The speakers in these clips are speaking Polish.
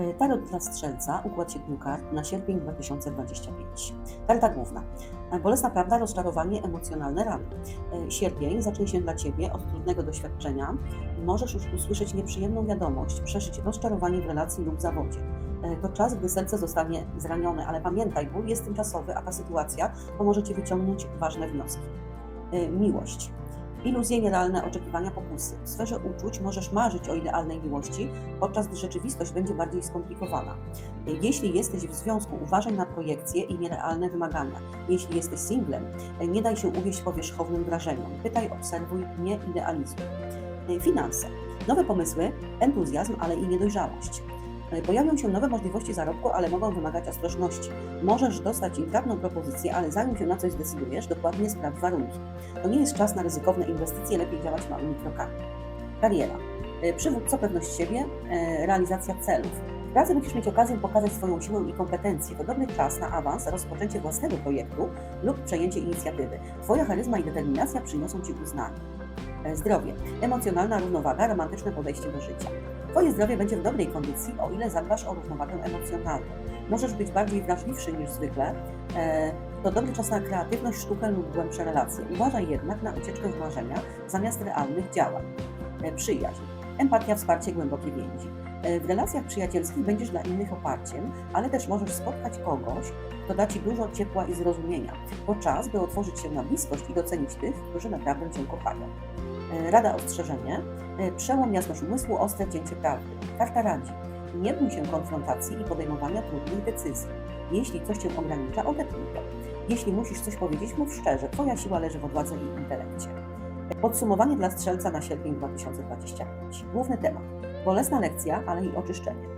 E, Tarot dla Strzelca, układ siedmiu kart na sierpień 2025. Karta główna. E, Bolesna prawda, rozczarowanie, emocjonalne rany. E, Sierpień zacznie się dla Ciebie od trudnego doświadczenia. Możesz już usłyszeć nieprzyjemną wiadomość, przeżyć rozczarowanie w relacji lub zawodzie. To czas, gdy serce zostanie zranione, ale pamiętaj, ból jest tymczasowy, a ta sytuacja pomoże Ci wyciągnąć ważne wnioski. Miłość. Iluzje, nierealne oczekiwania, pokusy. W sferze uczuć możesz marzyć o idealnej miłości, podczas gdy rzeczywistość będzie bardziej skomplikowana. Jeśli jesteś w związku, uważaj na projekcje i nierealne wymagania. Jeśli jesteś singlem, nie daj się uwieść powierzchownym wrażeniom. Pytaj, obserwuj, nie idealizuj. Finanse. Nowe pomysły, entuzjazm, ale i niedojrzałość. Pojawią się nowe możliwości zarobku, ale mogą wymagać ostrożności. Możesz dostać intratną propozycję, ale zanim się na coś zdecydujesz, dokładnie sprawdź warunki. To nie jest czas na ryzykowne inwestycje, lepiej działać małymi krokami. Kariera. E, Przywódco, pewność siebie, e, realizacja celów. W pracy będziesz mieć okazję pokazać swoją siłę i kompetencje. To dobry czas na awans, rozpoczęcie własnego projektu lub przejęcie inicjatywy. Twoja charyzma i determinacja przyniosą Ci uznanie. E, Zdrowie. Emocjonalna równowaga, romantyczne podejście do życia. Twoje zdrowie będzie w dobrej kondycji, o ile zadbasz o równowagę emocjonalną. Możesz być bardziej wrażliwszy niż zwykle. E, To dobry czas na kreatywność, sztukę lub głębsze relacje. Uważaj jednak na ucieczkę w marzenia zamiast realnych działań. E, Przyjaźń. Empatia, wsparcie, głębokie więzi. E, W relacjach przyjacielskich będziesz dla innych oparciem, ale też możesz spotkać kogoś, kto da Ci dużo ciepła i zrozumienia. To czas, by otworzyć się na bliskość i docenić tych, którzy naprawdę Cię kochają. E, Rada ostrzeżenie. E, Przełom jasność umysłu, ostre cięcie prawdy. Karta radzi. Nie bój się konfrontacji i podejmowania trudnych decyzji. Jeśli coś Cię ogranicza, odepnij to. Jeśli musisz coś powiedzieć, mów szczerze. Twoja siła leży w odwadze i intelekcie. Podsumowanie dla strzelca na sierpień 2025. Główny temat. Bolesna lekcja, ale i oczyszczenie.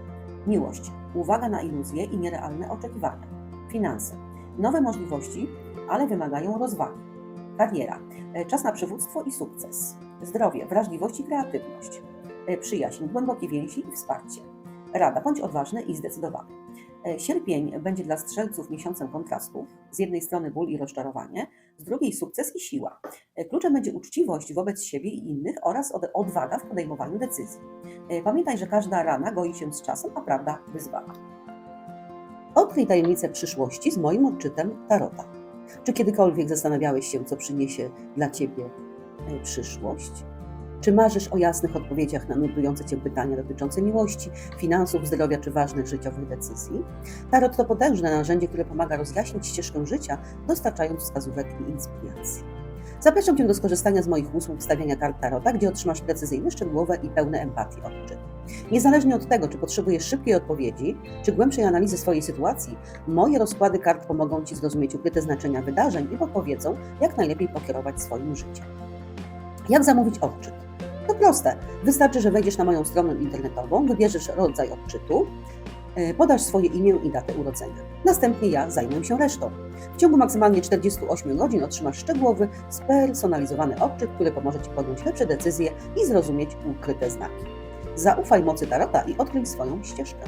Miłość. Uwaga na iluzje i nierealne oczekiwania. Finanse. Nowe możliwości, ale wymagają rozwagi. Kariera. E, Czas na przywództwo i sukces. Zdrowie, wrażliwość i kreatywność. E, Przyjaźń, głębokie więzi i wsparcie. Rada, bądź odważny i zdecydowany. E, Sierpień będzie dla strzelców miesiącem kontrastów. Z jednej strony ból i rozczarowanie, z drugiej sukces i siła. Kluczem będzie uczciwość wobec siebie i innych oraz od- odwaga w podejmowaniu decyzji. Pamiętaj, że każda rana goi się z czasem, a prawda wyzwala. Odkryj tajemnicę przyszłości z moim odczytem Tarota. Czy kiedykolwiek zastanawiałeś się, co przyniesie dla Ciebie e, przyszłość? Czy marzysz o jasnych odpowiedziach na nurtujące Cię pytania dotyczące miłości, finansów, zdrowia czy ważnych życiowych decyzji? Tarot to potężne narzędzie, które pomaga rozjaśnić ścieżkę życia, dostarczając wskazówek i inspiracji. Zapraszam Cię do skorzystania z moich usług stawiania kart Tarota, gdzie otrzymasz precyzyjne, szczegółowe i pełne empatii odczyty. Niezależnie od tego, czy potrzebujesz szybkiej odpowiedzi, czy głębszej analizy swojej sytuacji, moje rozkłady kart pomogą Ci zrozumieć ukryte znaczenia wydarzeń i podpowiedzą, jak najlepiej pokierować swoim życiem. Jak zamówić odczyt? To proste. Wystarczy, że wejdziesz na moją stronę internetową, wybierzesz rodzaj odczytu, e, podasz swoje imię i datę urodzenia. Następnie ja zajmę się resztą. W ciągu maksymalnie 48 godzin otrzymasz szczegółowy, spersonalizowany odczyt, który pomoże Ci podjąć lepsze decyzje i zrozumieć ukryte znaki. Zaufaj mocy Tarota i odkryj swoją ścieżkę.